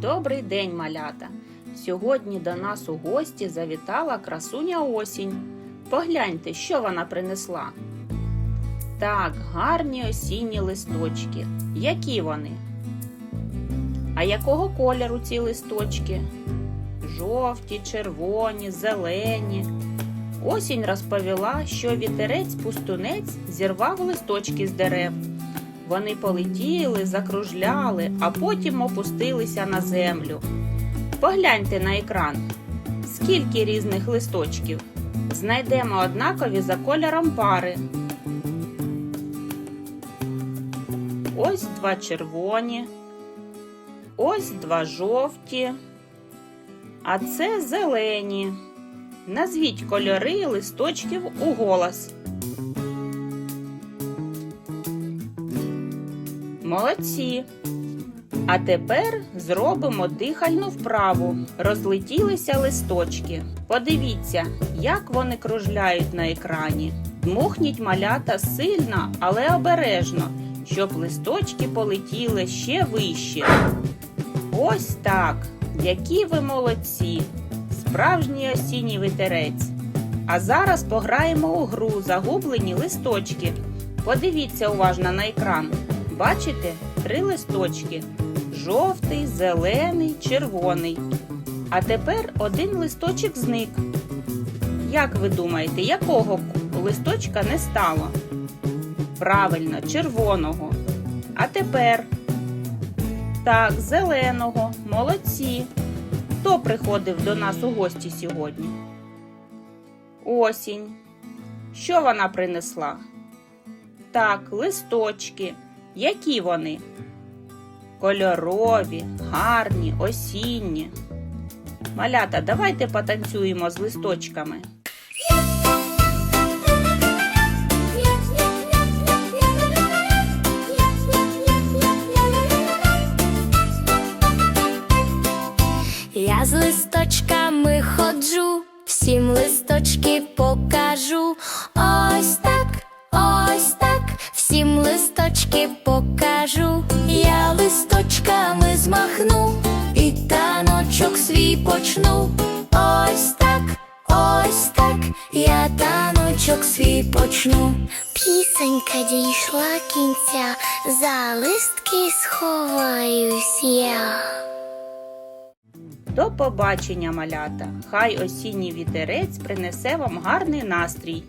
Добрий день, малята! Сьогодні до нас у гості завітала красуня осінь. Погляньте, що вона принесла. Так, гарні осінні листочки. Які вони? А якого кольору ці листочки? Жовті, червоні, зелені. Осінь розповіла, що вітерець-пустунець зірвав листочки з дерев. Вони полетіли, закружляли, а потім опустилися на землю. Погляньте на екран. Скільки різних листочків. Знайдемо однакові за кольором пари. Ось два червоні. Ось два жовті. А це зелені. Назвіть кольори листочків у голос. Молодці. А тепер зробимо дихальну вправу. Розлетілися листочки. Подивіться, як вони кружляють на екрані. Дмухніть малята сильно, але обережно, щоб листочки полетіли ще вище. Ось так. Які ви молодці! Справжній осінній вітерець. А зараз пограємо у гру загублені листочки. Подивіться уважно на екран. Бачите три листочки: жовтий, зелений, червоний. А тепер один листочок зник. Як ви думаєте, якого листочка не стало? Правильно, червоного. А тепер так, зеленого, молодці. Хто приходив до нас у гості сьогодні? Осінь. Що вона принесла? Так, листочки. Які вони? Кольорові, гарні, осінні. Малята, давайте потанцюємо з листочками. Я з листочками ходжу, всім листочки покажу. Листочки покажу. Я листочками змахну і таночок свій почну. Ось так, ось так, я таночок свій почну. Пісенька дійшла кінця, за листки сховаюсь я. До побачення, малята! Хай осінній вітерець принесе вам гарний настрій.